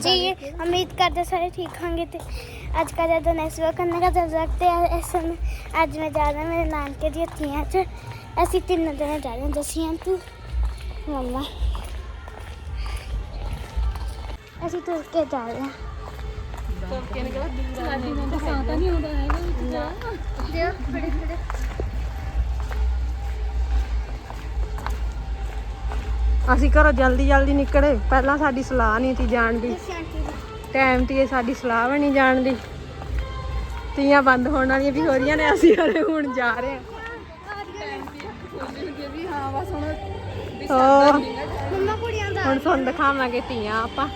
जी उम्मीद करते सारे ठीक होंगे थे आज का ज़्यादा नेक्स्ट वर्क करने का जब सकते ऐसे में आज मैं जा रहा मेरे नान के जी थियाँ च असं तीनों जने जा रहे हैं जसी तू। तो। मम्मा। असं तुर के जा रहे हैं। तो ਅਸੀਂ ਘਰੋਂ ਜਲਦੀ ਜਲਦੀ ਨਿਕਲੇ। ਪਹਿਲਾਂ ਸਾਡੀ ਸਲਾਹ ਨਹੀਂ ਸੀ ਜਾਣ ਦੀ। ਸ਼ਾਂਤੀ ਟਾਈਮ ਤੇ ਸਾਡੀ ਸਲਾਹ ਵੀ ਨਹੀਂ ਜਾਣ ਦੀ। ਤੀਆਂ ਬੰਦ ਹੋਣ ਵਾਲੀਆਂ ਵੀ ਹੋ ਰਹੀਆਂ ਨੇ, ਅਸੀਂ ਹਲੇ ਹੁਣ ਜਾ ਰਹੇ ਹਾਂ। ਹੁਣ ਤੁਹਾਨੂੰ ਦਿਖਾਵਾਂਗੇ ਤੀਆਂ ਆਪਾਂ।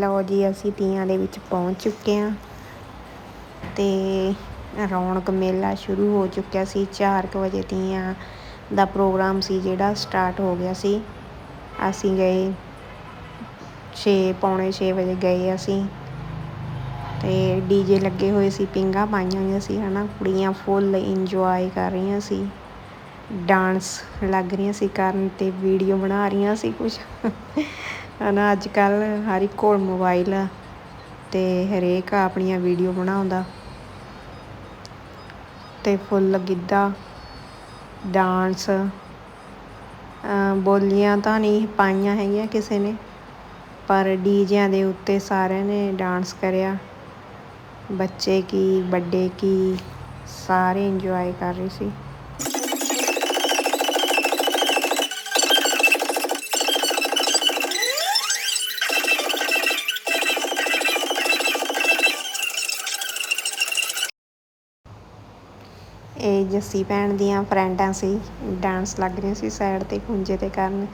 ਲਓ ਜੀ, ਅਸੀਂ ਤੀਆਂ ਦੇ ਵਿੱਚ ਪਹੁੰਚ ਚੁੱਕੇ ਹਾਂ। ਤੇ ਰੌਣਕ ਮੇਲਾ ਸ਼ੁਰੂ ਹੋ ਚੁੱਕਿਆ ਸੀ 4 ਵਜੇ ਤੀਆਂ ਦਾ ਪ੍ਰੋਗਰਾਮ ਸੀ ਜਿਹੜਾ ਸਟਾਰਟ ਹੋ ਗਿਆ ਸੀ। ਅਸੀਂ ਗਏ 6 ਪੌਣੇ 6 ਵਜੇ ਗਏ ਅਸੀਂ। ਤੇ ਡੀਜੇ ਲੱਗੇ ਹੋਏ ਸੀ, ਪਿੰਗਾ ਪਾਈਆਂ ਹੋਈਆਂ ਸੀ, ਹਨਾ, ਕੁੜੀਆਂ ਫੁੱਲ ਇੰਜੋਏ ਕਰ ਰਹੀਆਂ ਸੀ। ਡਾਂਸ ਲੱਗ ਰਹੀਆਂ ਸੀ ਕਰਨ ਤੇ ਵੀਡੀਓ ਬਣਾ ਰਹੀਆਂ ਸੀ ਕੁਝ ਹਨਾ, ਅੱਜ ਕੱਲ ਹਰ ਇੱਕ ਕੋਲ ਮੋਬਾਈਲ ਆ ਤੇ ਹਰੇਕ ਆਪਣੀਆਂ ਵੀਡੀਓ ਬਣਾਉਂਦਾ। ਅਤੇ ਫੁੱਲ, ਗਿੱਧਾ, ਡਾਂਸ ਬੋਲੀਆਂ ਤਾਂ ਨਹੀਂ ਪਾਈਆਂ ਹੈਗੀਆਂ ਕਿਸੇ ਨੇ, ਪਰ ਡੀਜਿਆਂ ਦੇ ਉੱਤੇ ਸਾਰਿਆਂ ਨੇ ਡਾਂਸ ਕਰਿਆ। ਬੱਚੇ ਕੀ, ਵੱਡੇ ਕੀ, ਸਾਰੇ ਇੰਜੋਏ ਕਰ ਰਹੇ ਸੀ। ਜੱਸੀ ਭੈਣ ਦੀਆਂ ਫਰੈਂਡਾਂ ਸੀ ਡਾਂਸ ਲੱਗ ਰਹੀਆਂ ਸੀ ਸਾਈਡ ਤੇ ਖੁੰਝੇ ਤੇ ਕਰਨ।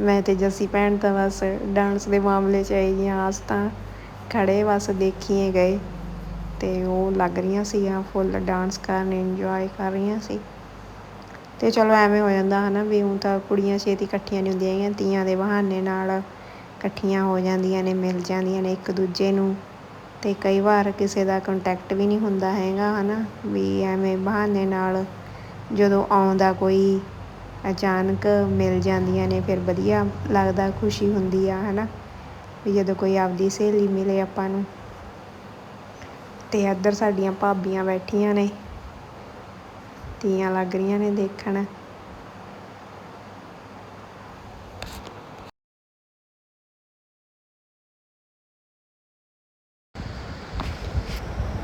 ਮੈਂ ਤੇ ਜੱਸੀ ਭੈਣ ਤਾਂ ਬਸ ਡਾਂਸ ਦੇ ਮਾਮਲੇ 'ਚ ਆਈ ਆਸ ਤਾਂ ਖੜੇ ਬਸ ਦੇਖੀਏ ਗਏ। ਤੇ ਉਹ ਲੱਗ ਰਹੀਆਂ ਸੀਗੀਆਂ ਫੁੱਲ ਡਾਂਸ ਕਰਨ ਇੰਜੋਏ ਕਰ ਰਹੀਆਂ ਸੀ। ਤੇ ਚਲੋ ਐਵੇਂ ਹੋ ਜਾਂਦਾ ਹਨਾ ਵੀ ਹੁਣ ਤਾਂ ਕੁੜੀਆਂ ਛੇਤੀ ਇਕੱਠੀਆਂ ਨਹੀਂ ਹੁੰਦੀਆਂ ਹੈਗੀਆਂ, ਤੀਆਂ ਦੇ ਬਹਾਨੇ ਨਾਲ ਇਕੱਠੀਆਂ ਹੋ ਜਾਂਦੀਆਂ ਨੇ, ਮਿਲ ਜਾਂਦੀਆਂ ਨੇ ਇੱਕ ਦੂਜੇ ਨੂੰ। ਤੇ ਕਈ ਵਾਰ ਕਿਸੇ ਦਾ ਕੰਟੈਕਟ ਵੀ ਨਹੀਂ ਹੁੰਦਾ ਹੈਗਾ, ਹਨਾ? ਵੀ ਐਵੇਂ ਬਹਾਨੇ ਨਾਲ ਜਦੋਂ ਆਉਂਦਾ ਕੋਈ ਅਚਾਨਕ ਮਿਲ ਜਾਂਦੀਆਂ ਨੇ, ਫਿਰ ਵਧੀਆ ਲੱਗਦਾ, ਖੁਸ਼ੀ ਹੁੰਦੀ ਆ, ਹਨਾ? ਵੀ ਜਦੋਂ ਕੋਈ ਆਪਦੀ ਸਹੇਲੀ ਮਿਲੇ ਆਪਾਂ ਨੂੰ। ਤੇ ਇੱਧਰ ਸਾਡੀਆਂ ਭਾਬੀਆਂ ਬੈਠੀਆਂ ਨੇ, ਤੀਆਂ ਲੱਗ ਰਹੀਆਂ ਨੇ ਦੇਖਣ।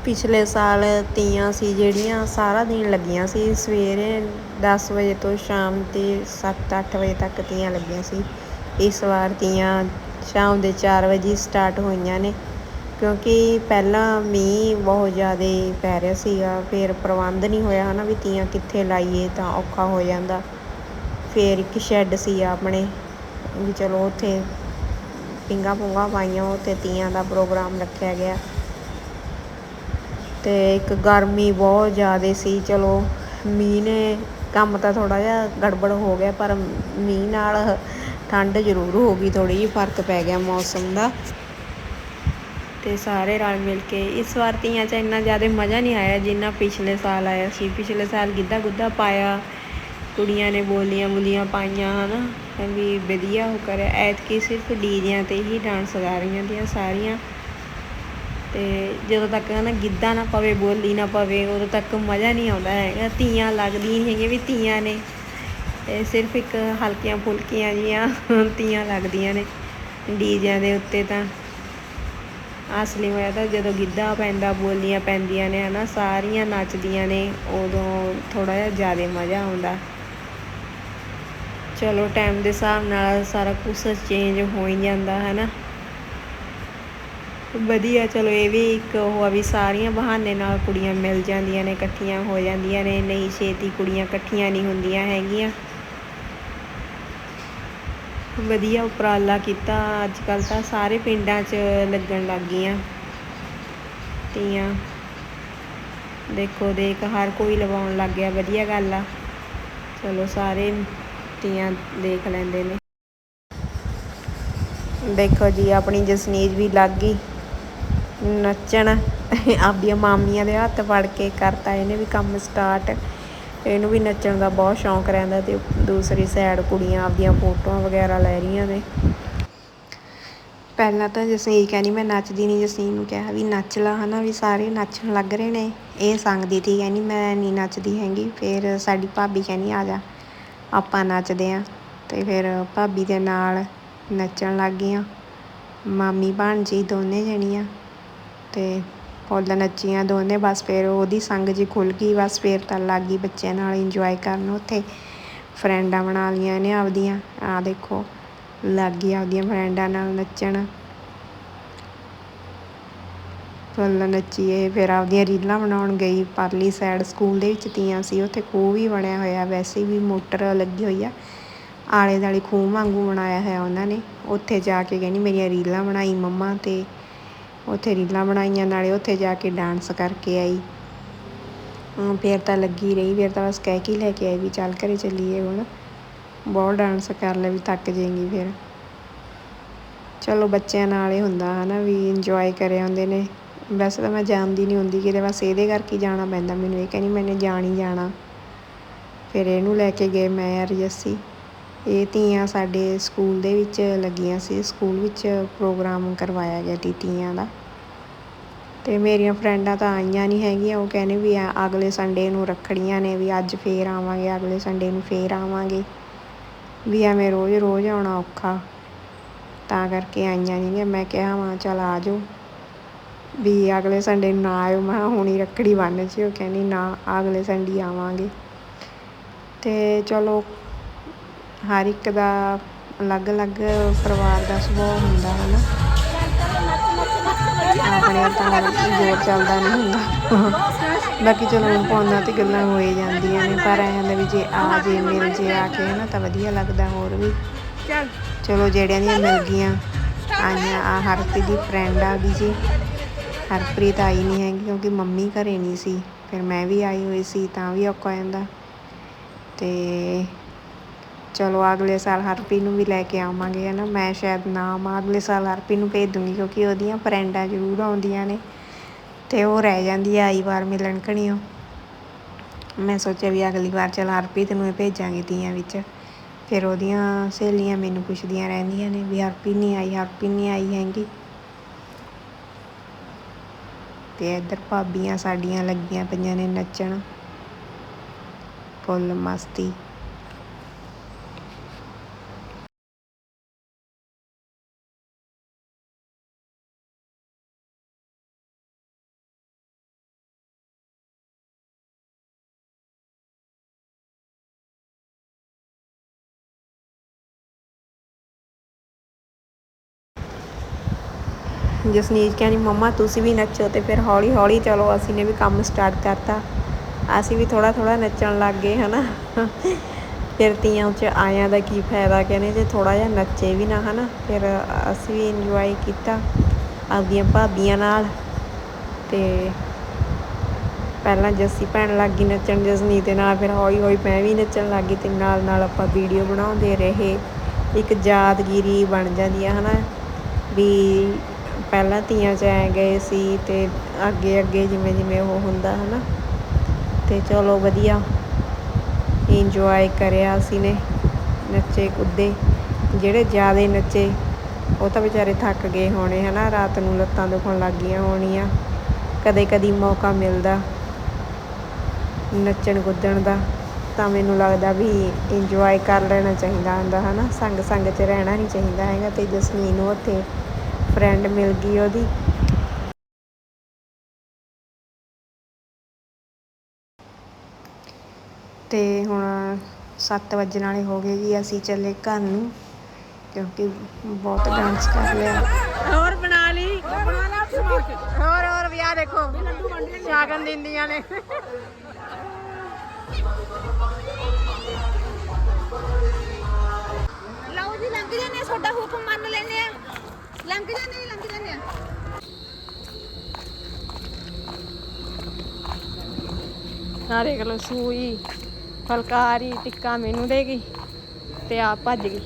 ਪਿਛਲੇ ਸਾਲ ਤੀਆਂ ਸੀ, ਜਿਹੜੀਆਂ ਸਾਰਾ ਦਿਨ ਲੱਗੀਆਂ ਸੀ। ਸਵੇਰੇ 10 ਵਜੇ ਤੋਂ ਸ਼ਾਮ ਦੇ 7-8 ਵਜੇ ਤੱਕ ਤੀਆਂ ਲੱਗੀਆਂ ਸੀ। ਇਸ ਵਾਰ ਤੀਆਂ ਸ਼ਾਮ ਦੇ 4 ਵਜੇ ਸਟਾਰਟ ਹੋਈਆਂ ਨੇ, ਕਿਉਂਕਿ ਪਹਿਲਾਂ ਮੀਂਹ ਬਹੁਤ ਜ਼ਿਆਦਾ ਪੈ ਰਿਹਾ ਸੀਗਾ, ਫਿਰ ਪ੍ਰਬੰਧ ਨਹੀਂ ਹੋਇਆ ਹਨਾ ਵੀ ਤੀਆਂ ਕਿੱਥੇ ਲਾਈਏ ਤਾਂ ਔਖਾ ਹੋ ਜਾਂਦਾ। ਫਿਰ ਇੱਕ ਸ਼ੈੱਡ ਸੀ ਆਪਣੇ, ਵੀ ਚਲੋ ਉੱਥੇ ਪਿੰਗਾ ਪੁੰਗਾ ਪਾਈਆਂ, ਉੱਥੇ ਤੀਆਂ ਦਾ ਪ੍ਰੋਗਰਾਮ ਰੱਖਿਆ ਗਿਆ। ਤੇ ਇੱਕ ਗਰਮੀ ਬਹੁਤ ਜ਼ਿਆਦਾ ਸੀ, ਚਲੋ ਮੀਂਹ ਨੇ ਕੰਮ ਤਾਂ ਥੋੜ੍ਹਾ ਜਿਹਾ ਗੜਬੜ ਹੋ ਗਿਆ, ਪਰ ਮੀਂਹ ਨਾਲ ਠੰਡ ਜ਼ਰੂਰ ਹੋ ਗਈ, ਥੋੜ੍ਹੀ ਜਿਹੀ ਫ਼ਰਕ ਪੈ ਗਿਆ ਮੌਸਮ ਦਾ। ਤੇ ਸਾਰੇ ਰਲ ਮਿਲ ਕੇ ਇਸ ਵਾਰ ਤੀਆਂ 'ਚ ਇੰਨਾ ਜ਼ਿਆਦਾ ਮਜ਼ਾ ਨਹੀਂ ਆਇਆ ਜਿੰਨਾ ਪਿਛਲੇ ਸਾਲ ਆਇਆ ਸੀ। ਪਿਛਲੇ ਸਾਲ ਗਿੱਧਾ ਗੁੱਧਾ ਪਾਇਆ, ਕੁੜੀਆਂ ਨੇ ਬੋਲੀਆਂ ਬੁਲੀਆਂ ਪਾਈਆਂ, ਹਨਾ? ਵੀ ਵਧੀਆ ਹੋ ਕਰਿਆ। ਐਤਕੀ ਸਿਰਫ ਡੀਜਿਆਂ ਤੇ ਹੀ ਡਾਂਸ ਕਰ ਰਹੀਆਂ ਦੀਆਂ ਸਾਰੀਆਂ। ਤੇ ਜਦੋਂ ਤੱਕ ਨਾ ਗਿੱਧਾ ਨਾ ਪਵੇ, ਬੋਲੀ ਨਾ ਪਵੇ, ਉਦੋਂ ਤੱਕ ਮਜ਼ਾ ਨਹੀਂ ਆਉਂਦਾ ਹੈਗਾ। ਧੀਆਂ ਲੱਗਦੀਆਂ ਨਹੀਂ ਹੈਗੀਆਂ ਵੀ ਧੀਆਂ ਨੇ। ਇਹ ਸਿਰਫ ਇੱਕ ਹਲਕੀਆਂ ਫੁਲਕੀਆਂ ਜੀਆਂ ਧੀਆਂ ਲੱਗਦੀਆਂ ਨੇ ਡੀਜਿਆਂ ਦੇ ਉੱਤੇ ਤਾਂ। ਅਸਲੀ ਹੋਇਆ ਤਾਂ ਜਦੋਂ ਗਿੱਧਾ ਪੈਂਦਾ, ਬੋਲੀਆਂ ਪੈਂਦੀਆਂ ਨੇ ਹਨਾ, ਸਾਰੀਆਂ ਨੱਚਦੀਆਂ ਨੇ, ਉਦੋਂ ਥੋੜਾ ਜਿਹਾ ਜ਼ਿਆਦਾ ਮਜ਼ਾ ਆਉਂਦਾ। ਚਲੋ ਟਾਈਮ ਦੇ ਹਿਸਾਬ ਨਾਲ ਸਾਰਾ ਕੁਝ ਚੇਂਜ ਹੋ ਹੀ ਜਾਂਦਾ ਹੈ ਨਾ ਵਧੀਆ, ਚਲੋ ਇਹ ਵੀ ਇੱਕ ਉਹ ਆ ਵੀ ਸਾਰੀਆਂ ਬਹਾਨੇ ਨਾਲ ਕੁੜੀਆਂ ਮਿਲ ਜਾਂਦੀਆਂ ਨੇ, ਇਕੱਠੀਆਂ ਹੋ ਜਾਂਦੀਆਂ ਨੇ, ਨਹੀਂ ਛੇਤੀ ਕੁੜੀਆਂ ਇਕੱਠੀਆਂ ਨਹੀਂ ਹੁੰਦੀਆਂ ਹੈਗੀਆਂ। ਵਧੀਆ ਉਪਰਾਲਾ ਕੀਤਾ ਅੱਜ ਕੱਲ ਤਾਂ ਸਾਰੇ ਪਿੰਡਾਂ 'ਚ ਲੱਗਣ ਲੱਗ ਗਈਆਂ। ਤੀਆਂ ਦੇਖੋ, ਦੇਖ, ਹਰ ਕੋਈ ਲਵਾਉਣ ਲੱਗ ਗਿਆ, ਵਧੀਆ ਗੱਲ ਆ। ਚਲੋ, ਸਾਰੇ ਤੀਆਂ ਦੇਖ ਲੈਂਦੇ ਨੇ। ਦੇਖੋ ਜੀ, ਆਪਣੀ ਜਸਨੀਤ ਵੀ ਲੱਗ ਗਈ। ਨੱਚਣ। ਆਪਦੀਆਂ ਮਾਮੀਆਂ ਦੇ ਹੱਥ ਫੜ ਕੇ ਕਰਤਾ, ਇਹਨੇ ਵੀ ਕੰਮ ਸਟਾਰਟ ਇਹਨੂੰ ਵੀ ਨੱਚਣ ਦਾ ਬਹੁਤ ਸ਼ੌਂਕ ਰਹਿੰਦਾ ਤੇ ਦੂਸਰੀ ਸਾਈਡ ਕੁੜੀਆਂ ਆਪਦੀਆਂ ਫੋਟੋਆਂ ਵਗੈਰਾ ਲੈ ਰਹੀਆਂ ਨੇ। ਪਹਿਲਾਂ ਤਾਂ ਜਸਨੀਤ ਕਹਿੰਦੀ, ਮੈਂ ਨੱਚਦੀ ਨਹੀਂ ਜਸਨੀਤ ਨੂੰ ਕਿਹਾ ਵੀ, ਨੱਚ ਲਾ ਹਨਾ ਵੀ ਸਾਰੇ ਨੱਚਣ ਲੱਗ ਰਹੇ ਨੇ। ਇਹ ਸੰਗਦੀ ਤੀ ਕਹਿੰਦੀ, ਮੈਂ ਨਹੀਂ ਨੱਚਦੀ ਹੈਗੀ। ਫਿਰ ਸਾਡੀ ਭਾਬੀ ਕਹਿੰਦੀ, ਆ ਜਾ, ਆਪਾਂ ਨੱਚਦੇ ਆਂ। ਤੇ ਫਿਰ ਭਾਬੀ ਦੇ ਨਾਲ ਨੱਚਣ ਲੱਗ ਗਈਆਂ। ਮਾਮੀ ਭਾਣਜੀ ਦੋਨੇ ਜਣੀਆਂ। ਤੇ ਫੁੱਲ ਨੱਚੀਆਂ ਦੋਨੇ, ਬਸ ਫਿਰ ਉਹਦੀ ਸੰਗ ਜੀ ਖੁੱਲ ਗਈ, ਬਸ ਫਿਰ ਤਾਂ ਲੱਗ ਗਈ ਬੱਚਿਆਂ ਨਾਲ ਇੰਜੋਏ ਕਰਨ ਉੱਥੇ। ਫਰੈਂਡਾਂ ਬਣਾ ਲਈਆਂ ਨੇ ਆਪਦੀਆਂ ਆ ਦੇਖੋ, ਲੱਗ ਗਈ ਆਪਦੀਆਂ ਫਰੈਂਡਾਂ ਨਾਲ ਨੱਚਣ। ਫੁੱਲ ਨੱਚੀਏ, ਫਿਰ ਆਪਦੀਆਂ ਰੀਲਾਂ ਬਣਾਉਣ ਗਈ, ਪਰਲੀ ਸਾਈਡ ਸਕੂਲ ਦੇ ਵਿੱਚ ਤੀਆਂ ਸੀ, ਉੱਥੇ ਖੂਹ ਵੀ ਬਣਿਆ ਹੋਇਆ, ਵੈਸੇ ਵੀ ਮੋਟਰ ਲੱਗੀ ਹੋਈ ਆ। ਆਲੇ ਦਾਲੇ ਖੂਹ ਵਾਂਗੂ ਬਣਾਇਆ ਹੋਇਆ ਉਹਨਾਂ ਨੇ, ਉੱਥੇ ਜਾ ਕੇ ਕਹਿੰਦੀ ਮੇਰੀਆਂ ਰੀਲਾਂ ਬਣਾਈ ਮੰਮਾ ਤੇ ਉੱਥੇ ਰੀਲਾਂ ਬਣਾਈਆਂ, ਨਾਲੇ ਉੱਥੇ ਜਾ ਕੇ ਡਾਂਸ ਕਰਕੇ ਆਈ। ਫਿਰ ਤਾਂ ਲੱਗੀ ਰਹੀ, ਫਿਰ ਤਾਂ ਬਸ ਕਹਿ ਕੇ ਲੈ ਕੇ ਆਈ ਵੀ ਚੱਲ ਘਰੇ ਚੱਲੀਏ ਹੁਣ। ਬਹੁਤ ਡਾਂਸ ਕਰ ਲੈ ਵੀ ਥੱਕ ਜਾਏਗੀ ਫਿਰ। ਚਲੋ ਬੱਚਿਆਂ ਨਾਲ ਹੀ ਹੁੰਦਾ ਹਨਾ ਵੀ ਇੰਜੋਏ ਕਰੇ ਹੁੰਦੇ ਨੇ। ਵੈਸੇ ਤਾਂ ਮੈਂ ਜਾਣਦੀ ਨਹੀਂ ਹੁੰਦੀ ਕਿਤੇ, ਬਸ ਇਹਦੇ ਕਰਕੇ ਜਾਣਾ ਪੈਂਦਾ ਮੈਨੂੰ। ਇਹ ਕਹਿੰਦੀ ਮੈਨੇ ਜਾਣ ਹੀ ਜਾਣਾ। ਫਿਰ ਇਹਨੂੰ ਲੈ ਕੇ ਗਏ ਮੈਂ ਯਾਰ ਜੱਸੀ। ਇਹ ਤੀਆਂ ਸਾਡੇ ਸਕੂਲ ਦੇ ਵਿੱਚ ਲੱਗੀਆਂ ਸੀ। ਸਕੂਲ ਵਿੱਚ ਪ੍ਰੋਗਰਾਮ ਕਰਵਾਇਆ ਗਿਆ ਤੀ ਤੀਆਂ ਦਾ। ਤੇ ਮੇਰੀਆਂ ਫਰੈਂਡਾਂ ਤਾਂ ਆਈਆਂ ਨਹੀਂ ਹੈਗੀਆਂ। ਉਹ ਕਹਿੰਦੇ ਵੀ ਅਗਲੇ ਸੰਡੇ ਨੂੰ ਰੱਖੜੀਆਂ ਨੇ ਵੀ ਅੱਜ ਫੇਰ ਆਵਾਂਗੇ, ਅਗਲੇ ਸੰਡੇ ਨੂੰ ਫੇਰ ਆਵਾਂਗੇ। ਵੀ ਐਵੇਂ ਰੋਜ਼ ਰੋਜ਼ ਆਉਣਾ ਔਖਾ। ਤਾਂ ਕਰਕੇ ਆਈਆਂ ਨਹੀਂ ਮੈਂ ਕਿਹਾ ਵਾ, ਚਲ ਆ ਜਾਓ। ਵੀ ਅਗਲੇ ਸੰਡੇ ਨੂੰ ਨਾ ਆਇਓ। ਮੈਂ ਕਿਹਾ ਹੁਣੀ ਰੱਖੜੀ ਬੰਨ੍ਹ ਜੀ ਉਹ ਕਹਿੰਦੀ ਨਾ, ਅਗਲੇ ਸੰਡੇ ਆਵਾਂਗੇ। ਤੇ ਚਲੋ ਹਰ ਇੱਕ ਦਾ ਅਲੱਗ-ਅਲੱਗ ਪਰਿਵਾਰ ਦਾ ਸੁਭਾਅ ਹੁੰਦਾ ਹੈ ਨਾ। ਆਪਣੇ ਤਾਂ ਜ਼ੋਰ ਚੱਲਦਾ ਨਹੀਂ ਹੁੰਦਾ। ਬਾਕੀ ਚਲੋ ਫੋਨਾਂ ਤੇ ਗੱਲਾਂ ਹੋ ਹੀ ਜਾਂਦੀਆਂ ਨੇ ਪਰ ਐਂ ਹੁੰਦਾ ਵੀ ਜੇ ਆ ਜੇ ਮਿਲ ਜੇ ਆ ਕੇ ਨਾ ਤਾਂ ਵਧੀਆ ਲੱਗਦਾ ਹੋਰ ਵੀ। ਚਲੋ। ਜਿਹੜਿਆਂ ਦੀਆਂ ਮਿਲ ਗਈਆਂ ਆਈਆਂ ਆ ਹਰਪ੍ਰੀਤ ਦੀ ਫਰੈਂਡ ਆ ਗਈ ਜੀ। ਹਰਪ੍ਰੀਤ ਆਈ ਨਹੀਂ ਹੈਗੀ ਕਿਉਂਕਿ ਮੰਮੀ ਘਰੇ ਨਹੀਂ ਸੀ ਫਿਰ ਮੈਂ ਵੀ ਆਈ ਹੋਈ ਸੀ ਤਾਂ ਵੀ ਔਖਾ ਜਾਂਦਾ। ਤੇ ਚਲੋ ਅਗਲੇ ਸਾਲ ਹਰਪੀ ਨੂੰ ਵੀ ਲੈ ਕੇ ਆਵਾਂਗੇ ਹੈ ਨਾ ਮੈਂ ਸ਼ਾਇਦ ਨਾ ਆਵਾਂ ਅਗਲੇ ਸਾਲ ਹਰਪ੍ਰੀਤ ਨੂੰ ਭੇਜ ਦੂੰਗੀ ਕਿਉਂਕਿ ਉਹਦੀਆਂ ਫਰੈਂਡਾਂ ਜ਼ਰੂਰ ਆਉਂਦੀਆਂ ਨੇ ਤੇ ਉਹ ਰਹਿ ਜਾਂਦੀ ਆ ਆਈ ਵਾਰ ਮਿਲਣ ਕਣੀਓ ਮੈਂ ਸੋਚਿਆ ਵੀ ਅਗਲੀ ਵਾਰ ਚਲ ਹਰਪ੍ਰੀਤ ਨੂੰ ਹੀ ਭੇਜਾਂਗੇ ਤੀਆਂ ਵਿੱਚ। ਫਿਰ ਉਹਦੀਆਂ ਸਹੇਲੀਆਂ ਮੈਨੂੰ ਪੁੱਛਦੀਆਂ ਰਹਿੰਦੀਆਂ ਨੇ ਵੀ ਹਰਪ੍ਰੀਤ ਨਹੀਂ ਆਈ ਹਰਪੀ ਨਹੀਂ ਆਈ ਹੈਗੀ। ਤੇ ਇੱਧਰ ਭਾਬੀਆਂ ਸਾਡੀਆਂ ਲੱਗੀਆਂ ਪਈਆਂ ਨੇ ਨੱਚਣ। ਫੁੱਲ ਮਸਤੀ। ਜਸਨੀਤ ਕਹਿੰਦੀ, ਮੰਮਾ, ਤੁਸੀਂ ਵੀ ਨੱਚੋ ਤੇ ਫਿਰ ਹੌਲੀ ਹੌਲੀ ਚਲੋ, ਅਸੀਂ ਨੇ ਵੀ ਕੰਮ ਸਟਾਰਟ ਕਰਤਾ। ਅਸੀਂ ਵੀ ਥੋੜਾ ਥੋੜਾ ਨੱਚਣ ਲੱਗ ਗਏ, ਹਨਾ? ਫਿਰ ਤੀਆਂ 'ਚ ਆਇਆਂ ਦਾ ਕੀ ਫਾਇਦਾ, ਕਹਿੰਦੇ ਜੇ ਥੋੜਾ ਜਿਹਾ ਨੱਚੇ ਵੀ ਨਾ, ਹਨਾ? ਫਿਰ ਅਸੀਂ ਵੀ ਇੰਜੋਏ ਕੀਤਾ ਆਪਦੀਆਂ ਭਾਬੀਆਂ ਨਾਲ ਤੇ ਪਹਿਲਾਂ ਜੱਸੀ ਭੈਣ ਲੱਗ ਗਈ ਨੱਚਣ ਜਸਨੀ ਦੇ ਨਾਲ, ਫਿਰ ਹੌਲੀ ਹੌਲੀ ਮੈਂ ਵੀ ਨੱਚਣ ਲੱਗ ਗਈ ਤੇ ਨਾਲ ਨਾਲ ਆਪਾਂ ਵੀਡੀਓ ਬਣਾਉਂਦੇ ਰਹੇ। ਇੱਕ ਯਾਦਗਿਰੀ ਬਣ ਜਾਂਦੀ ਹੈ ਹਨਾ? ਵੀ ਪਹਿਲਾਂ ਤੀਆਂ 'ਚ ਐ ਗਏ ਸੀ ਅਤੇ ਅੱਗੇ ਅੱਗੇ ਜਿਵੇਂ ਜਿਵੇਂ ਉਹ ਹੁੰਦਾ ਹੈ ਨਾ ਅਤੇ ਚਲੋ ਵਧੀਆ। ਇੰਜੋਏ ਕਰਿਆ ਅਸੀਂ ਨੇ ਨੱਚੇ ਕੁੱਦੇ। ਜਿਹੜੇ ਜ਼ਿਆਦਾ ਨੱਚੇ, ਉਹ ਤਾਂ ਵਿਚਾਰੇ ਥੱਕ ਗਏ ਹੋਣੇ ਹੈ ਨਾ ਰਾਤ ਨੂੰ ਲੱਤਾਂ ਦੁਖਣ ਲੱਗ ਗਈਆਂ ਹੋਣੀਆਂ। ਕਦੇ ਕਦੀ ਮੌਕਾ ਮਿਲਦਾ ਨੱਚਣ ਕੁੱਦਣ ਦਾ, ਤਾਂ ਮੈਨੂੰ ਲੱਗਦਾ ਵੀ ਇੰਜੋਏ ਕਰ ਲੈਣਾ ਚਾਹੀਦਾ ਹੁੰਦਾ ਹੈ ਨਾ ਸੰਗ ਸੰਗ 'ਚ ਰਹਿਣਾ ਨਹੀਂ ਚਾਹੀਦਾ ਹੈਗਾ ਅਤੇ ਜਸਮੀਨ ਨੂੰ ਉੱਥੇ ਫਰੈਂਡ ਮਿਲ ਗਈ ਉਹਦੀ। ਤੇ ਹੁਣ 7 ਵਜਣ ਵਾਲੇ ਹੋ ਗਏ ਜੀ ਅਸੀਂ ਚੱਲੇ ਘਰ ਨੂੰ ਕਿਉਂਕਿ ਬਹੁਤ ਡਾਂਸ ਕਰ ਲਿਆ। ਹੋਰ ਬਣਾ ਲਈ। ਹੋਰ ਹੋਰ ਵਿਆਹ ਦੇਖੋ ਸ਼ਾਗਨ ਦਿੰਦੀਆਂ ਨੇ। ਲਓ ਜੀ ਲੰਘ ਜਾਂਦੇ ਤੁਹਾਡਾ ਹੁਕਮ ਮੰਨ ਲੈਂਦੇ ਆ। ਲੰਘ ਜਾਂਦੇ ਲੰਘ ਜਾਂਦੇ ਆ। ਆ ਦੇਖ ਲਓ, ਸੂਈ, ਫਲਕਾਰੀ, ਟਿੱਕਾ ਮੈਨੂੰ ਦੇ ਗਈ ਤੇ ਆਪ ਭੱਜ ਗਈ।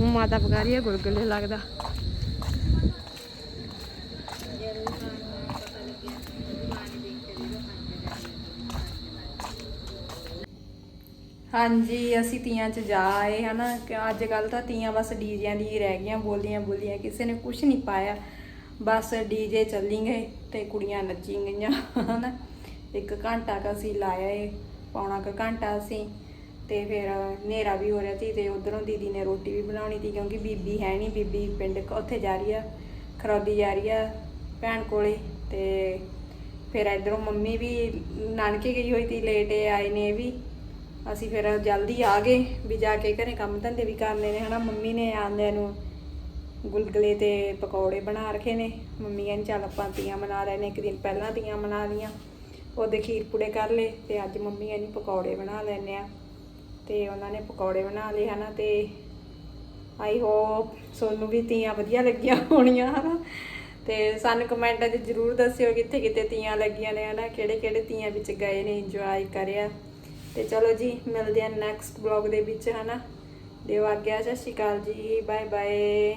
ਹੁਣ ਮਾਤਾ ਪਕਾ ਰਹੀ ਗੁਲਗੁਲੇ ਲੱਗਦਾ। ਹਾਂਜੀ, ਅਸੀਂ ਤੀਆਂ 'ਚ ਜਾ ਆਏ, ਹਨਾ, ਕਿ ਅੱਜ ਕੱਲ ਤਾਂ ਤੀਆਂ ਬਸ ਡੀਜਿਆਂ ਦੀ ਹੀ ਰਹਿ ਗਈਆਂ ਬੋਲੀਆਂ ਬੋਲੀਆਂ ਕਿਸੇ ਨੇ ਕੁਝ ਨਹੀਂ ਪਾਇਆ। ਬਸ ਡੀਜੇ ਚੱਲੀ ਗਏ ਤੇ ਕੁੜੀਆਂ ਨੱਚੀ ਗਈਆਂ, ਹਨਾ। ਇੱਕ ਘੰਟਾ ਕ ਅਸੀਂ ਲਾਇਆ ਏ, ਪੌਣਾ ਕ ਘੰਟਾ ਅਸੀਂ, ਤੇ ਫਿਰ ਹਨੇਰਾ ਵੀ ਹੋ ਰਿਹਾ ਸੀ ਤੇ ਉਧਰੋਂ ਦੀਦੀ ਨੇ ਰੋਟੀ ਵੀ ਬਣਾਉਣੀ ਸੀ, ਕਿਉਂਕਿ ਬੀਬੀ ਹੈ ਨਹੀਂ, ਬੀਬੀ ਪਿੰਡ ਉੱਥੇ ਜਾ ਰਹੀ ਆ, ਖਰੌਦੀ ਜਾ ਰਹੀ ਆ ਭੈਣ ਕੋਲੇ, ਤੇ ਫਿਰ ਇਧਰੋਂ ਮੰਮੀ ਵੀ ਨਾਨਕੇ ਗਈ ਹੋਈ ਸੀ, ਲੇਟ ਆਏ ਨੇ ਇਹ ਵੀ। ਅਸੀਂ ਫਿਰ ਜਲਦੀ ਆ ਗਏ ਵੀ ਜਾ ਕੇ ਘਰੇ ਕੰਮ ਧੰਦੇ ਵੀ ਕਰਨੇ ਨੇ ਹਨਾ। ਮੰਮੀ ਨੇ ਆਂਦਿਆਂ ਨੂੰ ਗੁਲਗੁਲੇ ਤੇ ਪਕੌੜੇ ਬਣਾ ਰੱਖੇ ਨੇ। ਮੰਮੀ ਕਹਿੰਦੀ, ਚੱਲ ਆਪਾਂ ਤੀਆਂ ਮਨਾ ਲੈਨੇ ਇੱਕ ਦਿਨ ਪਹਿਲਾਂ ਤੀਆਂ ਮਨਾ ਲੀਆਂ ਉਹਦੇ ਖੀਰ ਪੂੜੇ ਕਰ ਲਏ ਤੇ ਅੱਜ ਮੰਮੀ ਕਹਿੰਦੀ ਪਕੌੜੇ ਬਣਾ ਲੈਨੇ ਆ ਤੇ ਉਹਨਾਂ ਨੇ ਪਕੌੜੇ ਬਣਾ ਲਏ, ਹਨਾ। ਤੇ ਆਈ ਹੋਪ ਸੋਨੂੰ ਵੀ ਤੀਆਂ ਵਧੀਆ ਲੱਗੀਆਂ ਹੋਣੀਆਂ, ਹਨਾ। ਤੇ ਸਾਨੂੰ ਕਮੈਂਟਾਂ 'ਚ ਜਰੂਰ ਦੱਸਿਓ ਕਿੱਥੇ ਕਿੱਥੇ ਤੀਆਂ ਲੱਗੀਆਂ ਨੇ, ਹਨਾ। ਕਿਹੜੇ ਕਿਹੜੇ ਤੀਆਂ ਵਿੱਚ ਗਏ ਨੇ ਇੰਜੋਏ ਕਰਿਆ। ਤੇ ਚਲੋ ਜੀ, ਮਿਲਦੇ ਆ ਨੈਕਸਟ ਬਲੌਗ ਦੇ ਵਿੱਚ, ਹਨਾ? ਦਿਓ ਆਗਿਆ ਸਤਿ ਸ਼੍ਰੀ ਅਕਾਲ ਜੀ ਬਾਏ ਬਾਏ